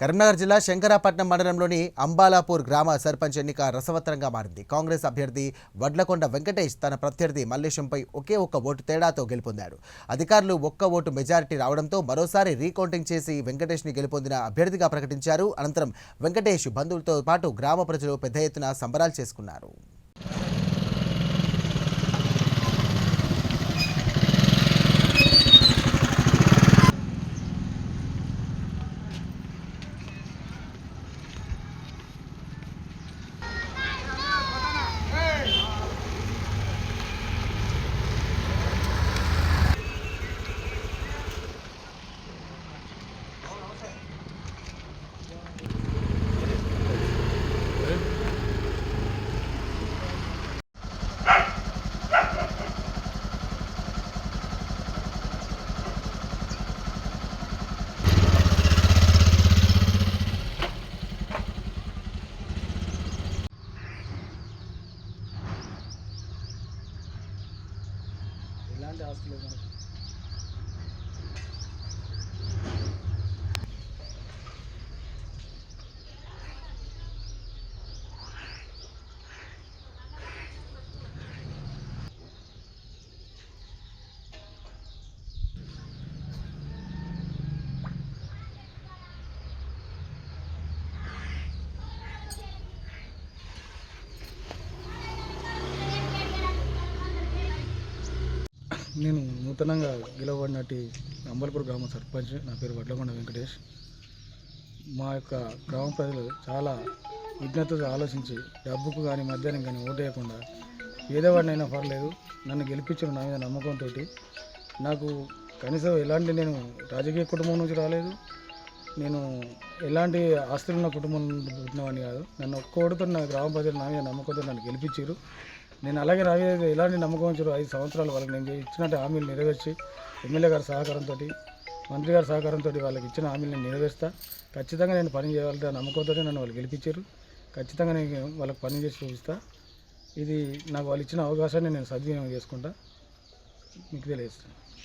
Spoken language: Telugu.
కరీంనగర్ జిల్లా శంకరాపట్నం మండలంలోని అంబాలాపూర్ గ్రామ సర్పంచ్ ఎన్నిక రసవత్తరంగా మారింది. కాంగ్రెస్ అభ్యర్థి వడ్లకొండ వెంకటేష్ తన ప్రత్యర్థి మల్లేశంపై ఒకే ఒక్క ఓటు తేడాతో గెలుపొందాడు. అధికారులు ఒక్క ఓటు మెజారిటీ రావడంతో మరోసారి రీకౌంటింగ్ చేసి వెంకటేష్ని గెలుపొందిన అభ్యర్థిగా ప్రకటించారు. అనంతరం వెంకటేష్ బంధువులతో పాటు గ్రామ ప్రజలు పెద్ద ఎత్తున సంబరాలు చేసుకున్నారు. ఎలాంటి ఆస్తి లేదు మనకు నేను నూతనంగా గెలవబడినటి అంబల్పూర్ గ్రామ సర్పంచ్. నా పేరు వడ్లకొండ వెంకటేష్. మా యొక్క గ్రామ ప్రజలు చాలా విజ్ఞతతో ఆలోచించి డబ్బుకు కానీ మధ్యాహ్నం కానీ ఓటేయకుండా ఏదేవాడినైనా పర్లేదు నన్ను గెలిపించిన నా మీద నమ్మకంతో నాకు కనీసం ఎలాంటి నేను రాజకీయ కుటుంబం నుంచి రాలేదు. నేను ఎలాంటి ఆస్తులు ఉన్న కుటుంబం నుండి పుట్టినవాడిని కాదు. నన్ను ఒక్క నా గ్రామ ప్రజలు నా మీద నమ్మకంతో నన్ను గెలిపించారు. నేను అలాగే నా ఇలాంటి ఎలాంటి నమ్మకం ఉంచారు. ఐదు సంవత్సరాల వాళ్ళకి నేను ఇచ్చినట్టు హామీలు నెరవేర్చి ఎమ్మెల్యే గారి సహకారంతో మంత్రి గారి సహకారంతో వాళ్ళకి ఇచ్చిన హామీలు నేను నెరవేరుస్తా. ఖచ్చితంగా నేను పని చేయాలంటే నమ్మకంతో నన్ను వాళ్ళు గెలిపించారు. ఖచ్చితంగా నేను వాళ్ళకి పని చేసి చూపిస్తా. ఇది నాకు వాళ్ళు ఇచ్చిన అవకాశాన్ని నేను సద్వినియోగం చేసుకుంటా. మీకు తెలియజేస్తాను